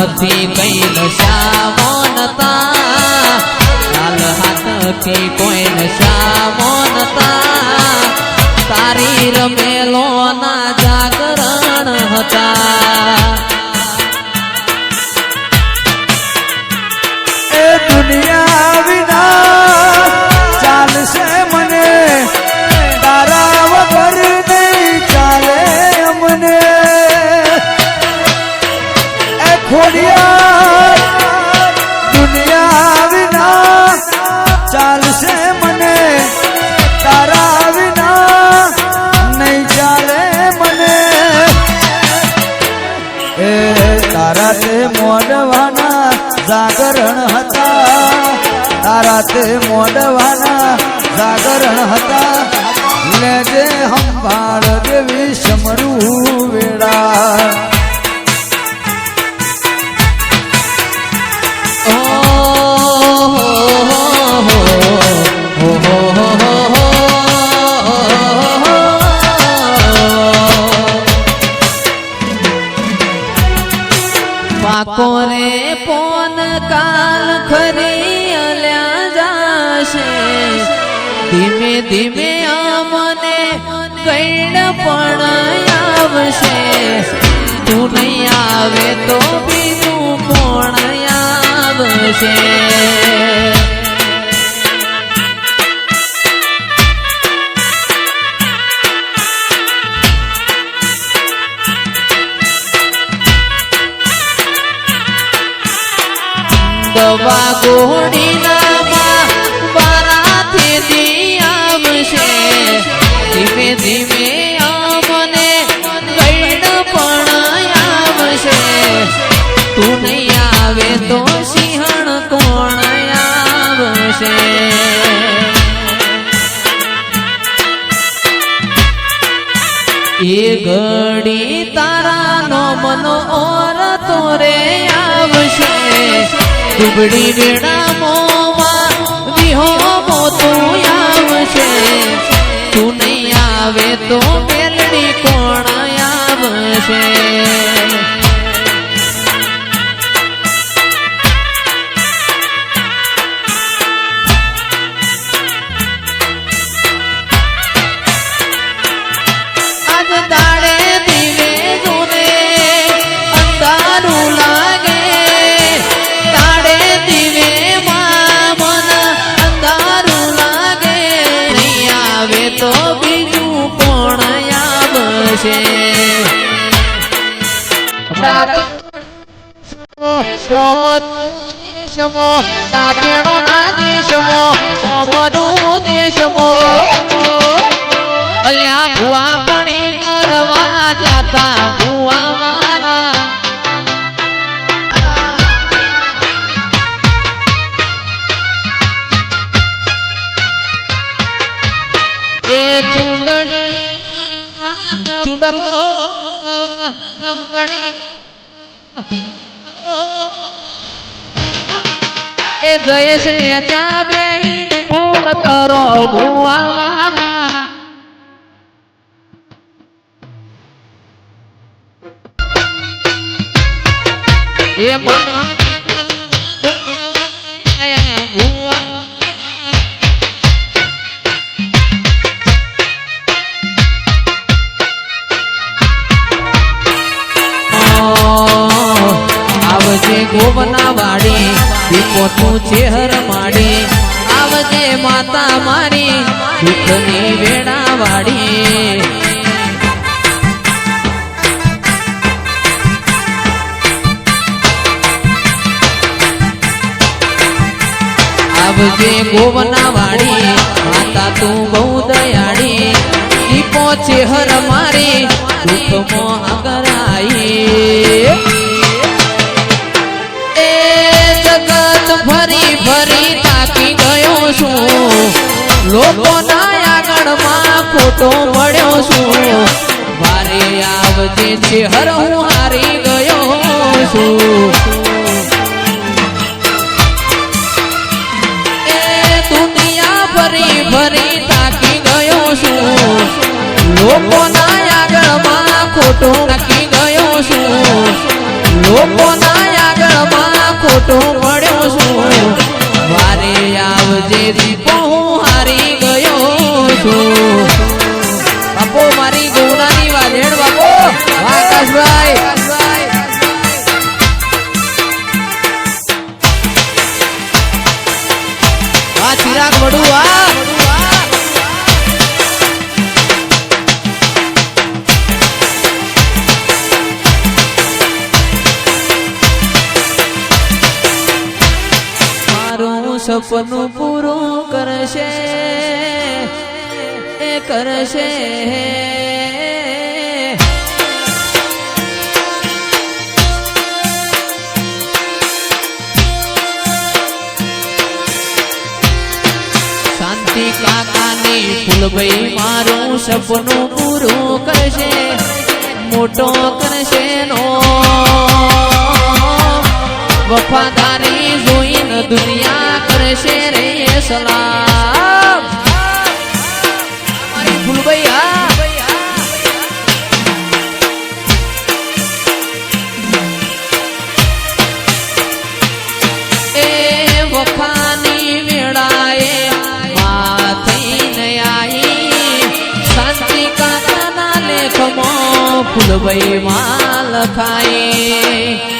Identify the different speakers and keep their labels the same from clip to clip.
Speaker 1: હાથથી કઈ નશા નતા. લાલ હાથથી કોઈ નશા નતા. તારી રમેલો ના જાગરણ હતા.
Speaker 2: તારા તે મોડવાના જાગરણ હતા. લેજે સંભાળ દેવી સમરું વેળા.
Speaker 1: પાકો રે પોન કાલ ખરી જાશે ધીમે ધીમે અમને કઈડ પણ આવશે. તું નહીં આવે તો બીજું કોણ આવશે? એ ઘડી તારા નો મનો ઓર તોરે આવશે. દુબડી વેડા મોમાં વિહો મોતું આવશે. તું નહીં આવે તો મેલડી કોણ આવશે? આવશે અલ્યા ભુવા પાણી કરવા જાતા ભુવા મારા એ ચુંદડો એ ગયે છે ત્યાં બેહીને પૂર્ણ કરો ભુવા મારા એ મન ગોવના વાડી દીપો ચેહર માડી. આવજે માતા મારી દુઃખની વેડા વાડી આવજે ગોવના વાડી માતા તું બહુ દયાળી. દીપો ચેહર મારી, દુઃખમાં લોકોના આગળમાં ખોટો મળ્યો છું. હર ગયો છું. એ દુનિયા ફરી ગયો છું. લોકોના આગળમાં ખોટો નાખી ગયો છું. લોકોના સપનું પૂરું કરશે, એ કરશે. શાંતિ કાકાની ફૂલભાઈ મારું સપનું પૂરું કરશે, મોટો કરશે નો વફાદારી જોઈને દુનિયા કરશે રે સલામ. મારી એ વફાની વેળાએ ફૂલભાઈ માં લખાય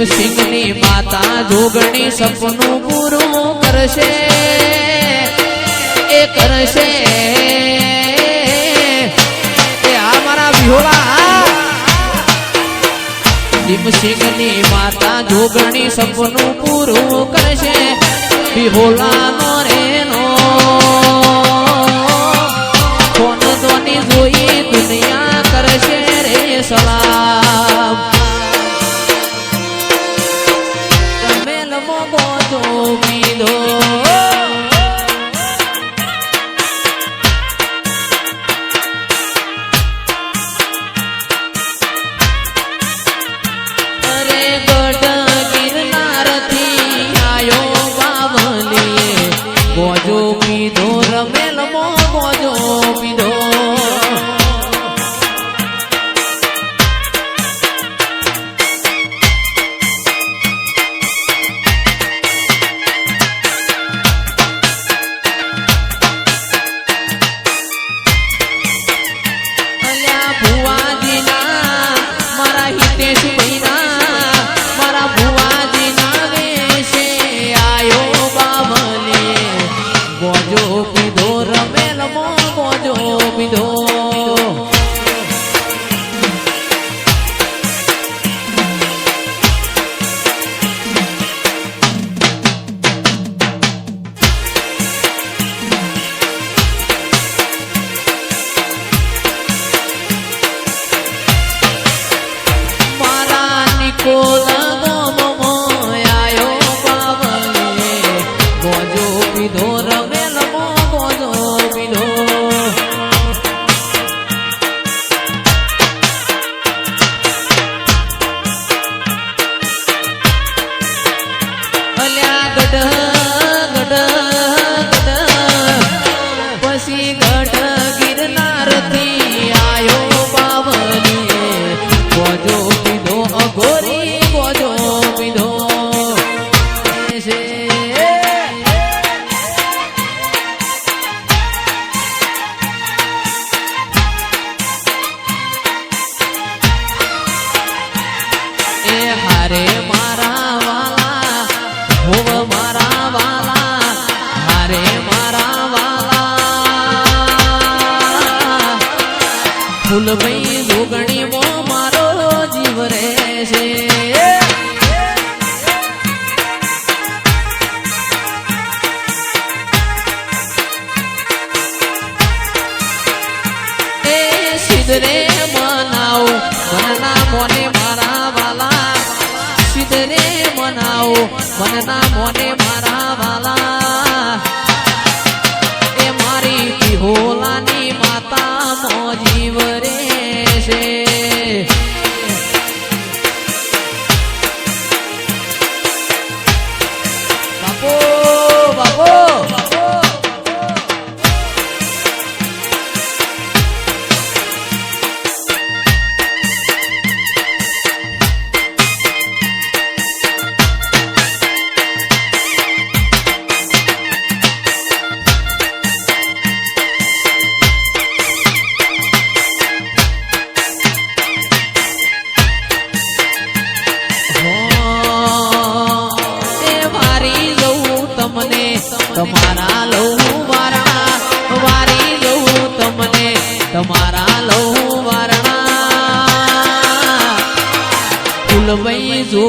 Speaker 1: ભીમસિંહની માતા જોગણી સપનું પૂરું કરશે. એ કરશે. એ આ મારા વિહોળા ભીમસિંહની માતા જોગણી સપનું પૂરું કરશે. વિહોળા સિદ્ધરે મનાવો. મનના મોને મારા વાલા. સિદ્ધરે મનાવો. મનના મોને મારા વાલા. એ મારી હોલાની માતા મો જીવ રે છે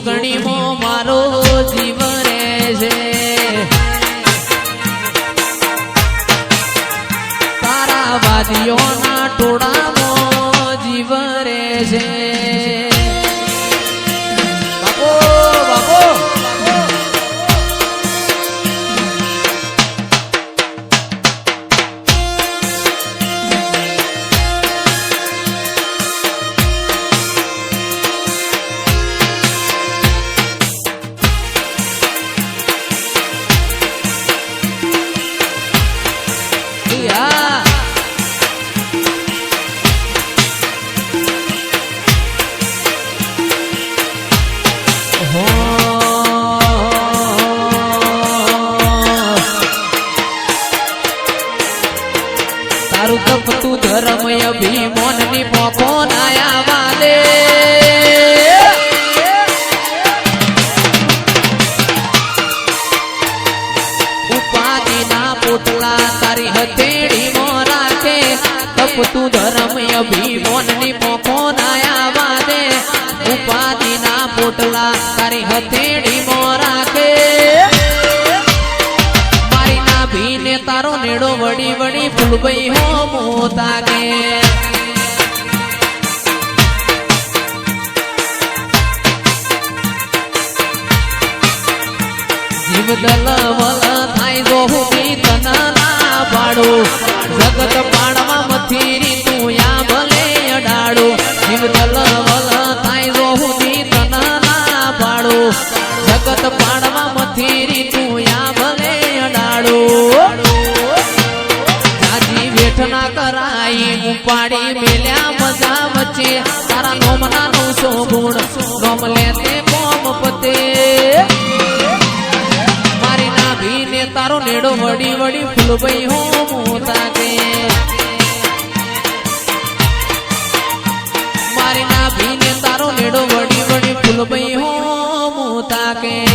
Speaker 1: જોગણીમાં મારો જીવ રહે છે. તારા વાદીઓના ટોળામાં જીવ રહે છે. વડી ફૂલભાઈ હો મોતા કે જીવ દલ થાય જો હું તના ના પાડો. જગત પાડવા મથીરી તું યા ભલે અડાડો. જીવ દલ વલ થાય જો હું તના ના પાડો. જગત પાડવા મથીરી ઉપાડી મેલ્યા મજા વચ્ચે. તારા નોમના નું શોભુણ ગમ તે કોમ પતે. મારી નાભીને તારો નેડો વડી વડી ફૂલભાઈ હો મોતા કે. મારી નાભીને તારો નેડો વડી વડી ફૂલભાઈ હો મોતા કે.